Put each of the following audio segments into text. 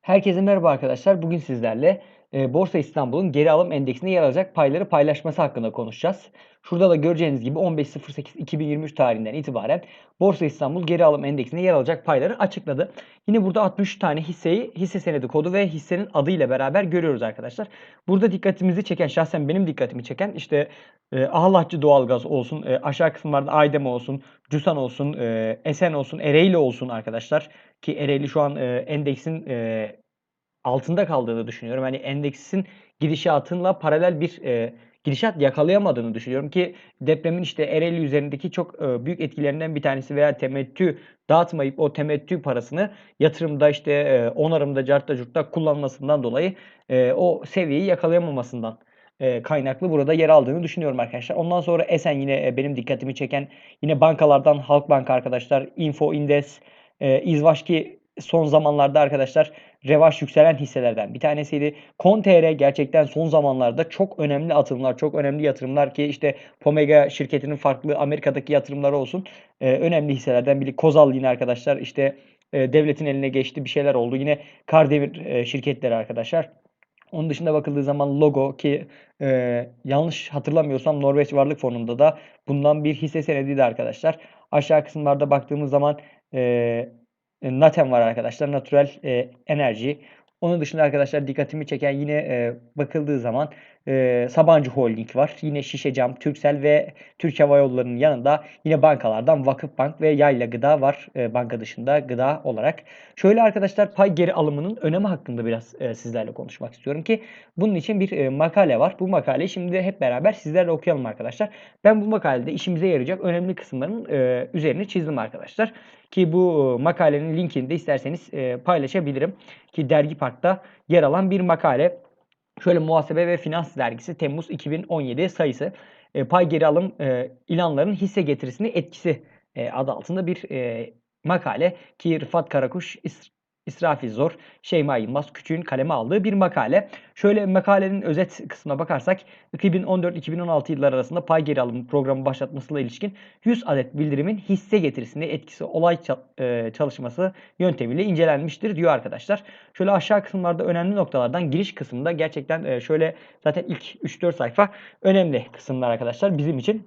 Herkese merhaba arkadaşlar. Bugün sizlerle e, Borsa İstanbul'un geri alım endeksinde yer alacak payları paylaşması hakkında konuşacağız. Şurada da göreceğiniz gibi 15.08.2023 tarihinden itibaren Borsa İstanbul geri alım endeksinde yer alacak payları açıkladı. Yine burada 63 tane hisseyi hisse senedi kodu ve hissenin adıyla beraber görüyoruz arkadaşlar. Burada dikkatimizi çeken şahsen benim dikkatimi çeken işte e, Ahlatçı Doğalgaz olsun, e, aşağı kısımlarda Aydem olsun, Cusan olsun, e, Esen olsun, Ereğli olsun arkadaşlar. Ki Ereğli şu an e, endeksin e, altında kaldığını düşünüyorum. Hani endeksin gidişatınla paralel bir e, gidişat yakalayamadığını düşünüyorum ki depremin işte Ereğli üzerindeki çok e, büyük etkilerinden bir tanesi veya temettü dağıtmayıp o temettü parasını yatırımda işte e, onarımda, cartta curtta kullanmasından dolayı e, o seviyeyi yakalayamamasından e, kaynaklı burada yer aldığını düşünüyorum arkadaşlar. Ondan sonra Esen yine e, benim dikkatimi çeken yine bankalardan Halkbank arkadaşlar, Info Indes, e, İzvaş ki son zamanlarda arkadaşlar revaş yükselen hisselerden bir tanesiydi. Kon.tr gerçekten son zamanlarda çok önemli atılımlar, çok önemli yatırımlar ki işte Pomega şirketinin farklı Amerika'daki yatırımları olsun. E, önemli hisselerden biri. Kozal yine arkadaşlar işte e, devletin eline geçti bir şeyler oldu. Yine Kardemir e, şirketleri arkadaşlar. Onun dışında bakıldığı zaman logo ki e, yanlış hatırlamıyorsam Norveç Varlık Fonu'nda da bundan bir hisse senediydi arkadaşlar. Aşağı kısımlarda baktığımız zaman e, Natem var arkadaşlar. Natural e, enerji. Onun dışında arkadaşlar dikkatimi çeken yine e, bakıldığı zaman e, Sabancı Holding var. Yine Şişecam, Türksel ve Türk Hava Yolları'nın yanında yine bankalardan Vakıfbank ve Yayla Gıda var e, banka dışında gıda olarak. Şöyle arkadaşlar pay geri alımının önemi hakkında biraz e, sizlerle konuşmak istiyorum ki bunun için bir e, makale var. Bu makaleyi şimdi hep beraber sizlerle okuyalım arkadaşlar. Ben bu makalede işimize yarayacak önemli kısımların e, üzerini çizdim arkadaşlar. Ki bu e, makalenin linkini de isterseniz e, paylaşabilirim. Ki Dergi Park'ta yer alan bir makale. Şöyle Muhasebe ve Finans Dergisi Temmuz 2017 sayısı. E, pay geri alım e, ilanların hisse getirisini etkisi e, adı altında bir e, makale. Ki Rıfat Karakuş İsrafil Zor, Şeyma Yılmaz Küçük'ün kaleme aldığı bir makale. Şöyle makalenin özet kısmına bakarsak 2014-2016 yılları arasında pay geri alımı programı başlatmasıyla ilişkin 100 adet bildirimin hisse getirisinde etkisi olay e, çalışması yöntemiyle incelenmiştir diyor arkadaşlar. Şöyle aşağı kısımlarda önemli noktalardan giriş kısmında gerçekten e, şöyle zaten ilk 3-4 sayfa önemli kısımlar arkadaşlar bizim için.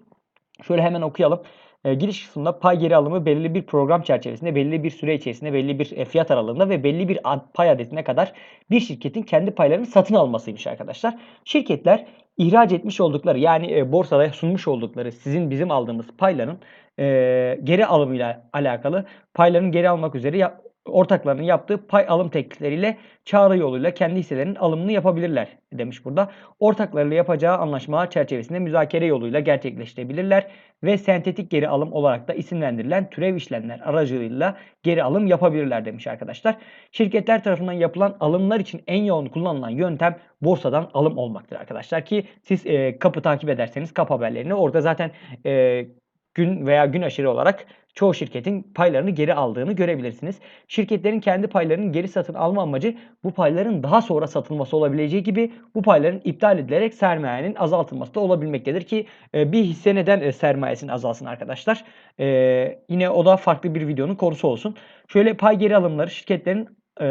Şöyle hemen okuyalım. E, giriş kısmında pay geri alımı belirli bir program çerçevesinde, belli bir süre içerisinde, belli bir e, fiyat aralığında ve belli bir pay adetine kadar bir şirketin kendi paylarını satın almasıymış arkadaşlar. Şirketler ihraç etmiş oldukları yani e, borsada sunmuş oldukları sizin bizim aldığımız payların e, geri alımıyla alakalı payların geri almak üzere ortaklarının yaptığı pay alım teklifleriyle çağrı yoluyla kendi hisselerinin alımını yapabilirler demiş burada. Ortaklarıyla yapacağı anlaşmalar çerçevesinde müzakere yoluyla gerçekleştirebilirler ve sentetik geri alım olarak da isimlendirilen türev işlemler aracılığıyla geri alım yapabilirler demiş arkadaşlar. Şirketler tarafından yapılan alımlar için en yoğun kullanılan yöntem borsadan alım olmaktır arkadaşlar ki siz e, kapı takip ederseniz kap haberlerini orada zaten e, gün veya gün aşırı olarak çoğu şirketin paylarını geri aldığını görebilirsiniz. Şirketlerin kendi paylarını geri satın alma amacı bu payların daha sonra satılması olabileceği gibi bu payların iptal edilerek sermayenin azaltılması da olabilmektedir ki e, bir hisse neden e, sermayesinin azalsın arkadaşlar. E, yine o da farklı bir videonun konusu olsun. Şöyle pay geri alımları şirketlerin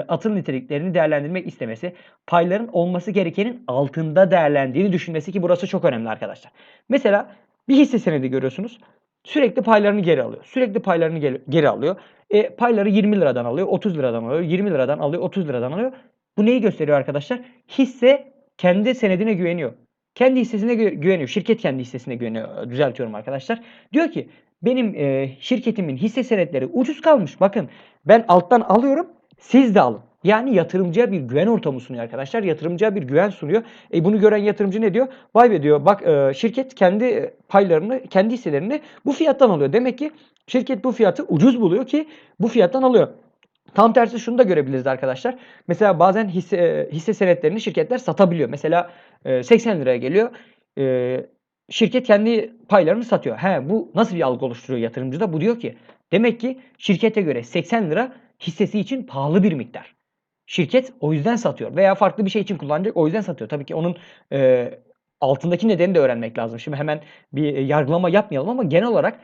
atıl niteliklerini değerlendirmek istemesi, payların olması gerekenin altında değerlendiğini düşünmesi ki burası çok önemli arkadaşlar. Mesela bir hisse senedi görüyorsunuz. Sürekli paylarını geri alıyor. Sürekli paylarını geri, geri alıyor. E, payları 20 liradan alıyor, 30 liradan alıyor, 20 liradan alıyor, 30 liradan alıyor. Bu neyi gösteriyor arkadaşlar? Hisse kendi senedine güveniyor. Kendi hissesine güveniyor. Şirket kendi hissesine güveniyor. Düzeltiyorum arkadaşlar. Diyor ki benim e, şirketimin hisse senetleri ucuz kalmış. Bakın ben alttan alıyorum. Siz de alın. Yani yatırımcıya bir güven ortamı sunuyor arkadaşlar. Yatırımcıya bir güven sunuyor. E bunu gören yatırımcı ne diyor? Vay be diyor bak e, şirket kendi paylarını, kendi hisselerini bu fiyattan alıyor. Demek ki şirket bu fiyatı ucuz buluyor ki bu fiyattan alıyor. Tam tersi şunu da görebiliriz arkadaşlar. Mesela bazen hisse, e, hisse senetlerini şirketler satabiliyor. Mesela e, 80 liraya geliyor. E, şirket kendi paylarını satıyor. He bu nasıl bir algı oluşturuyor yatırımcıda? Bu diyor ki demek ki şirkete göre 80 lira hissesi için pahalı bir miktar. Şirket o yüzden satıyor veya farklı bir şey için kullanacak o yüzden satıyor. Tabii ki onun e, altındaki nedeni de öğrenmek lazım. Şimdi hemen bir yargılama yapmayalım ama genel olarak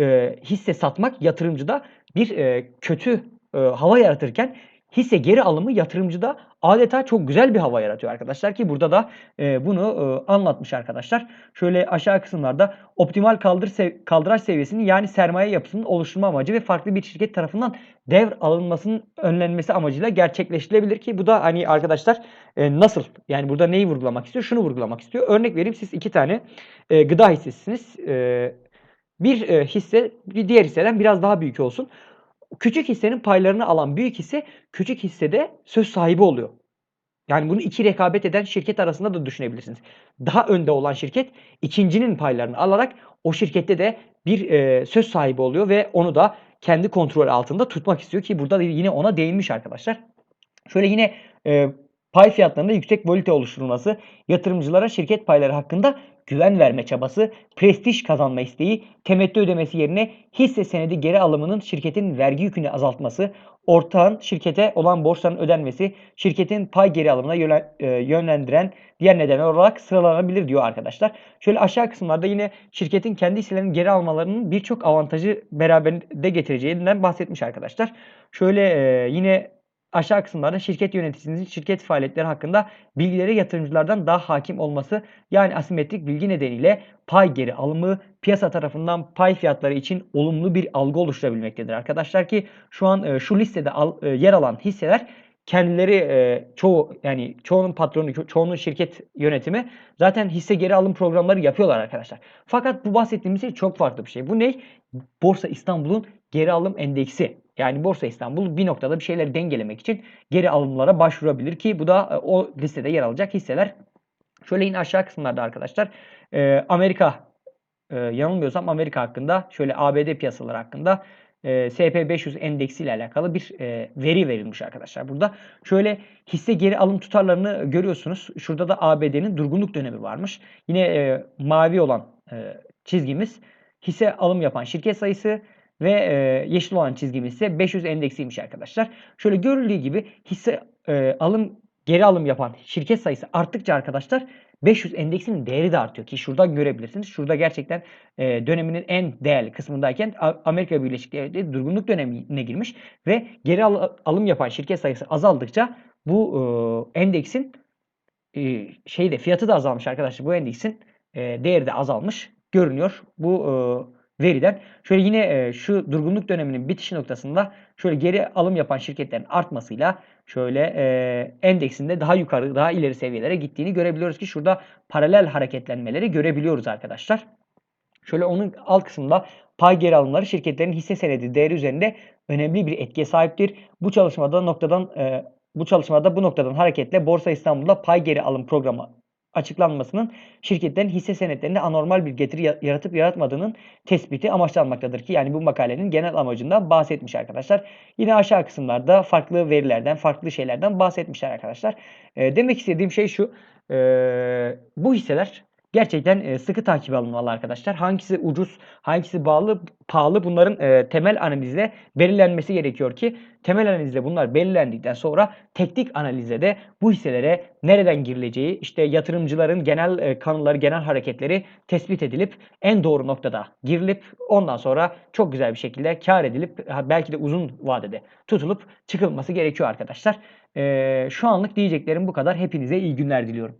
e, hisse satmak yatırımcıda bir e, kötü e, hava yaratırken hisse geri alımı yatırımcıda adeta çok güzel bir hava yaratıyor arkadaşlar ki burada da e, bunu e, anlatmış arkadaşlar. Şöyle aşağı kısımlarda optimal kaldır sev kaldıraç seviyesini yani sermaye yapısının oluşturma amacı ve farklı bir şirket tarafından devr alınmasının önlenmesi amacıyla gerçekleştirilebilir ki bu da hani arkadaşlar e, nasıl yani burada neyi vurgulamak istiyor? Şunu vurgulamak istiyor. Örnek vereyim siz iki tane e, gıda hissesiniz. E, bir e, hisse bir diğer hisseden biraz daha büyük olsun. Küçük hissenin paylarını alan büyük hisse küçük hissede söz sahibi oluyor. Yani bunu iki rekabet eden şirket arasında da düşünebilirsiniz. Daha önde olan şirket ikincinin paylarını alarak o şirkette de bir e, söz sahibi oluyor ve onu da kendi kontrol altında tutmak istiyor ki burada yine ona değinmiş arkadaşlar. Şöyle yine e, pay fiyatlarında yüksek volite oluşturulması, yatırımcılara şirket payları hakkında güven verme çabası, prestij kazanma isteği, temettü ödemesi yerine hisse senedi geri alımının şirketin vergi yükünü azaltması, ortağın şirkete olan borçların ödenmesi, şirketin pay geri alımına e, yönlendiren diğer nedenler olarak sıralanabilir diyor arkadaşlar. Şöyle aşağı kısımlarda yine şirketin kendi hisselerinin geri almalarının birçok avantajı beraberinde getireceğinden bahsetmiş arkadaşlar. Şöyle e, yine aşağı kısımlarda şirket yöneticisinin şirket faaliyetleri hakkında bilgilere yatırımcılardan daha hakim olması yani asimetrik bilgi nedeniyle pay geri alımı piyasa tarafından pay fiyatları için olumlu bir algı oluşturabilmektedir arkadaşlar ki şu an e, şu listede e, yer alan hisseler kendileri e, çoğu yani çoğunun patronu, çoğunun şirket yönetimi zaten hisse geri alım programları yapıyorlar arkadaşlar. Fakat bu bahsettiğimiz şey çok farklı bir şey. Bu ne? Borsa İstanbul'un geri alım endeksi. Yani Borsa İstanbul bir noktada bir şeyleri dengelemek için geri alımlara başvurabilir ki bu da e, o listede yer alacak hisseler. Şöyle yine aşağı kısımlarda arkadaşlar e, Amerika e, yanılmıyorsam Amerika hakkında şöyle ABD piyasaları hakkında SP500 endeksi ile alakalı bir veri verilmiş arkadaşlar. Burada şöyle hisse geri alım tutarlarını görüyorsunuz. Şurada da ABD'nin durgunluk dönemi varmış. Yine mavi olan çizgimiz hisse alım yapan şirket sayısı ve e, yeşil olan çizgimiz ise 500 endeksiymiş arkadaşlar. Şöyle görüldüğü gibi hisse e, alım geri alım yapan şirket sayısı arttıkça arkadaşlar 500 endeksinin değeri de artıyor ki şuradan görebilirsiniz. Şurada gerçekten e, döneminin en değerli kısmındayken Amerika Birleşik Devletleri durgunluk dönemine girmiş ve geri al alım yapan şirket sayısı azaldıkça bu e, endeksin e, şeyde fiyatı da azalmış arkadaşlar. Bu endeksin e, değeri de azalmış görünüyor. Bu e, veriden. Şöyle yine e, şu durgunluk döneminin bitişi noktasında şöyle geri alım yapan şirketlerin artmasıyla şöyle e, endeksinde daha yukarı, daha ileri seviyelere gittiğini görebiliyoruz ki şurada paralel hareketlenmeleri görebiliyoruz arkadaşlar. Şöyle onun alt kısmında pay geri alımları şirketlerin hisse senedi değeri üzerinde önemli bir etkiye sahiptir. Bu çalışmada noktadan e, bu çalışmada bu noktadan hareketle Borsa İstanbul'da pay geri alım programı açıklanmasının şirketlerin hisse senetlerinde anormal bir getiri yaratıp yaratmadığının tespiti amaçlanmaktadır ki yani bu makalenin genel amacından bahsetmiş arkadaşlar. Yine aşağı kısımlarda farklı verilerden, farklı şeylerden bahsetmişler arkadaşlar. E, demek istediğim şey şu. E, bu hisseler gerçekten e, sıkı takip alınmalı arkadaşlar. Hangisi ucuz, hangisi bağlı, pahalı bunların e, temel analizle belirlenmesi gerekiyor ki temel analizle bunlar belirlendikten sonra teknik analizle de bu hisselere nereden girileceği, işte yatırımcıların genel e, kanalları, genel hareketleri tespit edilip en doğru noktada girilip ondan sonra çok güzel bir şekilde kar edilip belki de uzun vadede tutulup çıkılması gerekiyor arkadaşlar. E, şu anlık diyeceklerim bu kadar. Hepinize iyi günler diliyorum.